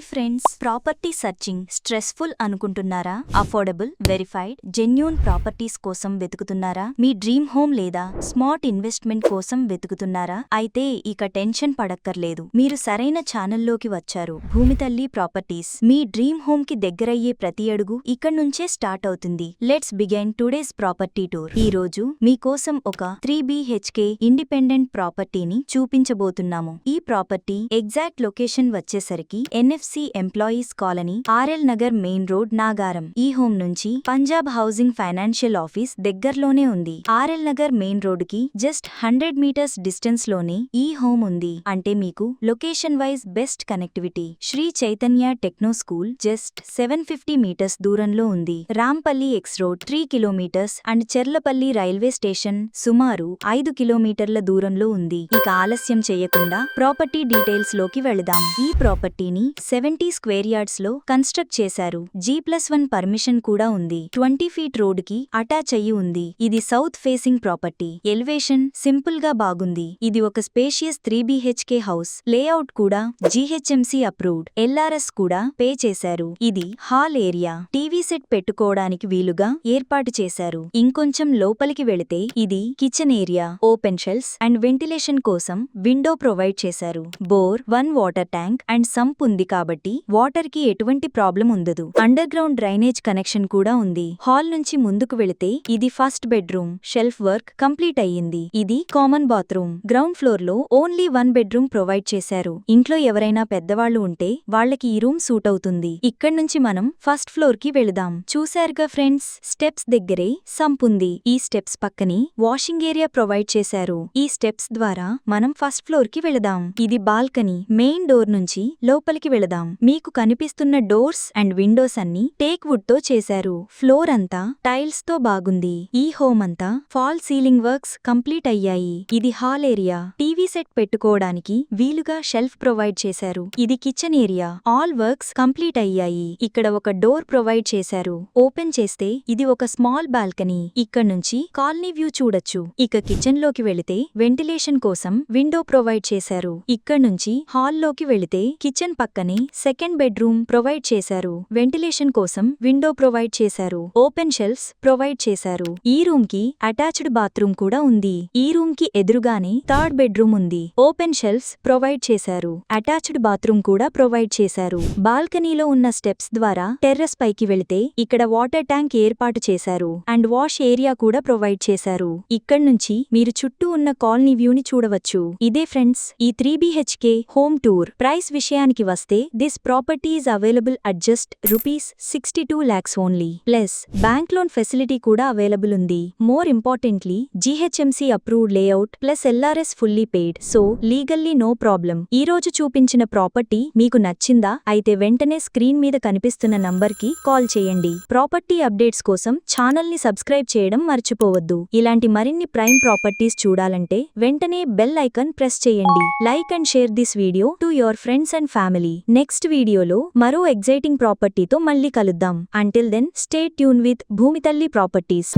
Hi friends property searching stressful అనుకుంటున్నారా? Affordable verified genuine properties కోసం వెతుకుతున్నారా? మీ డ్రీమ్ హోమ్ లేదా స్మార్ట్ ఇన్వెస్ట్మెంట్ కోసం వెతుకుతున్నారా? అయితే ఇక టెన్షన్ పడక్కర్లేదు. మీరు సరైన ఛానల్లోకి వచ్చారు. భూమితల్లి ప్రాపర్టీస్ మీ డ్రీమ్ హోమ్కి దగ్గరయ్యే ప్రతి అడుగు ఇక్కడి నుంచే స్టార్ట్ అవుతుంది. Let's begin today's property tour. ఈ రోజు మీకోసం ఒక త్రీ బిహెచ్కే ఇండిపెండెంట్ ప్రాపర్టీని చూపించబోతున్నాము. ఈ ప్రాపర్టీ ఎగ్జాక్ట్ లొకేషన్ వచ్చేసరికి NF NFC employees colony RL Nagar main road Nagaram. ఈ హోమ్ నుంచి పంజాబ్ హౌసింగ్ ఫైనాన్షియల్ ఆఫీస్ దగ్గర్లోనే ఉంది. ఆర్ఎల్ నగర్ మెయిన్ రోడ్కి జస్ట్ హండ్రెడ్ మీటర్స్ డిస్టెన్స్లోనే ఈ హోమ్ ఉంది. అంటే మీకు location wise best connectivity. Sri Chaitanya techno school just seven fifty meters దూరంలో ఉంది. Rampalli X road three kilometers and Cherlapalli railway station సుమారు ఐదు కిలోమీటర్ల దూరంలో ఉంది. ఇక ఆలస్యం చేయకుండా ప్రాపర్టీ డీటెయిల్స్లోకి వెళదాం. ఈ ప్రాపర్టీని సెవెంటీ స్క్వేర్ యార్డ్స్లో కన్స్ట్రక్ట్ చేశారు. జీ ప్లస్ వన్ పర్మిషన్ కూడా ఉంది. ట్వంటీ ఫీట్ రోడ్కి అటాచ్ అయ్యి ఉంది. ఇది సౌత్ ఫేసింగ్ ప్రాపర్టీ. ఎలివేషన్ సింపుల్గా బాగుంది. ఇది ఒక spacious three BHK house. Layout కూడా జీహెచ్ఎంసీ అప్రూవ్డ్. ఎల్ఆర్ఎస్ కూడా పే చేశారు. ఇది హాల్ ఏరియా. టీవీ సెట్ పెట్టుకోవడానికి వీలుగా ఏర్పాటు చేశారు. ఇంకొంచెం లోపలికి వెళితే ఇది kitchen area. Open shelves and ventilation కోసం విండో ప్రొవైడ్ చేశారు. Bore one water tank and sump ఉంది కాబట్టి వాటర్కి ఎటువంటి ప్రాబ్లం ఉండదు. అండర్ గ్రౌండ్ డ్రైనేజ్ కనెక్షన్ కూడా ఉంది. హాల్ నుంచి ముందుకు వెళితే ఇది first bedroom. Shelf work complete అయ్యింది. ఇది కామన్ బాత్రూమ్. గ్రౌండ్ ఫ్లోర్లో ఓన్లీ వన్ బెడ్రూమ్ ప్రొవైడ్ చేశారు. ఇంట్లో ఎవరైనా పెద్దవాళ్ళు ఉంటే వాళ్ళకి ఈ రూమ్ సూట్ అవుతుంది. ఇక్కడ్నుంచి మనం ఫస్ట్ ఫ్లోర్కి వెళదాం. చూశారుగా ఫ్రెండ్స్? స్టెప్స్ దగ్గరే సంప్ ఉంది. ఈ స్టెప్స్ పక్కనే వాషింగ్ ఏరియా ప్రొవైడ్ చేశారు. ఈ స్టెప్స్ ద్వారా మనం ఫస్ట్ ఫ్లోర్కి వెళదాం. ఇది బాల్కనీ. మెయిన్ డోర్ నుంచి లోపలికి వెళదాం. మీకు కనిపిస్తున్న డోర్స్ అండ్ విండోస్ అన్ని టేక్ వుడ్తో చేశారు. ఫ్లోర్ అంతా టైల్స్తో బాగుంది. ఈ హోమ్ అంతా ఫాల్ సీలింగ్ వర్క్స్ కంప్లీట్ అయ్యాయి. ఇది హాల్ ఏరియా. టీవీ సెట్ పెట్టుకోవడానికి వీలుగా షెల్ఫ్ ప్రొవైడ్ చేశారు. ఇది kitchen area. All works complete అయ్యాయి. ఇక్కడ ఒక డోర్ ప్రొవైడ్ చేశారు. ఓపెన్ చేస్తే ఇది ఒక స్మాల్ బాల్కనీ. ఇక్కడ నుంచి కాలనీ వ్యూ చూడొచ్చు. ఇక కిచెన్లోకి వెళితే వెంటిలేషన్ కోసం విండో ప్రొవైడ్ చేశారు. ఇక్కడ నుంచి హాల్లోకి వెళితే కిచెన్ పక్కనే సెకండ్ బెడ్రూమ్ ప్రొవైడ్ చేశారు. వెంటిలేషన్ కోసం విండో ప్రొవైడ్ చేశారు. ఓపెన్ షెల్ఫ్స్ ప్రొవైడ్ చేశారు. ఈ రూమ్కి అటాచ్డ్ బాత్రూమ్ కూడా ఉంది. ఈ రూమ్కి ఎదురుగానే థర్డ్ బెడ్రూమ్ ఉంది. ఓపెన్ షెల్ఫ్స్ ప్రొవైడ్ చేశారు. అటాచ్డ్ బాత్రూమ్ కూడా ప్రొవైడ్ చేశారు. బాల్కనీలో ఉన్న స్టెప్స్ ద్వారా టెర్రస్ పైకి వెళితే ఇక్కడ వాటర్ ట్యాంక్ ఏర్పాటు చేశారు. అండ్ వాష్ ఏరియా కూడా ప్రొవైడ్ చేశారు. ఇక్కడ్నుంచి మీరు చుట్టూ ఉన్న కాలనీ వ్యూని చూడవచ్చు. ఇదే ఫ్రెండ్స్ ఈ three BHK home tour. Price విషయానికి వస్తే this property is available at just rupees sixty two lakhs only plus bank loan facility కూడా అవైలబుల్ ఉంది. More importantly GHMC approved layout plus LRS fully paid so legally no problem ఈ రోజు చూపించిన property మీకు నచ్చిందా? అయితే వెంటనే స్క్రీన్ మీద కనిపిస్తున్న నంబర్కి కాల్ చేయండి. ప్రాపర్టీ అప్డేట్స్ కోసం ఛానల్ని సబ్స్క్రైబ్ చేయడం మర్చిపోవద్దు. ఇలాంటి మరిన్ని ప్రైమ్ ప్రాపర్టీస్ చూడాలంటే వెంటనే బెల్ ఐకన్ ప్రెస్ చేయండి. Like and share this video to your friends and family next వీడియోలో మరో ఎగ్జైటింగ్ ప్రాపర్టీతో మళ్ళీ కలుద్దాం. Until then stay tune with Bhoomithalli properties.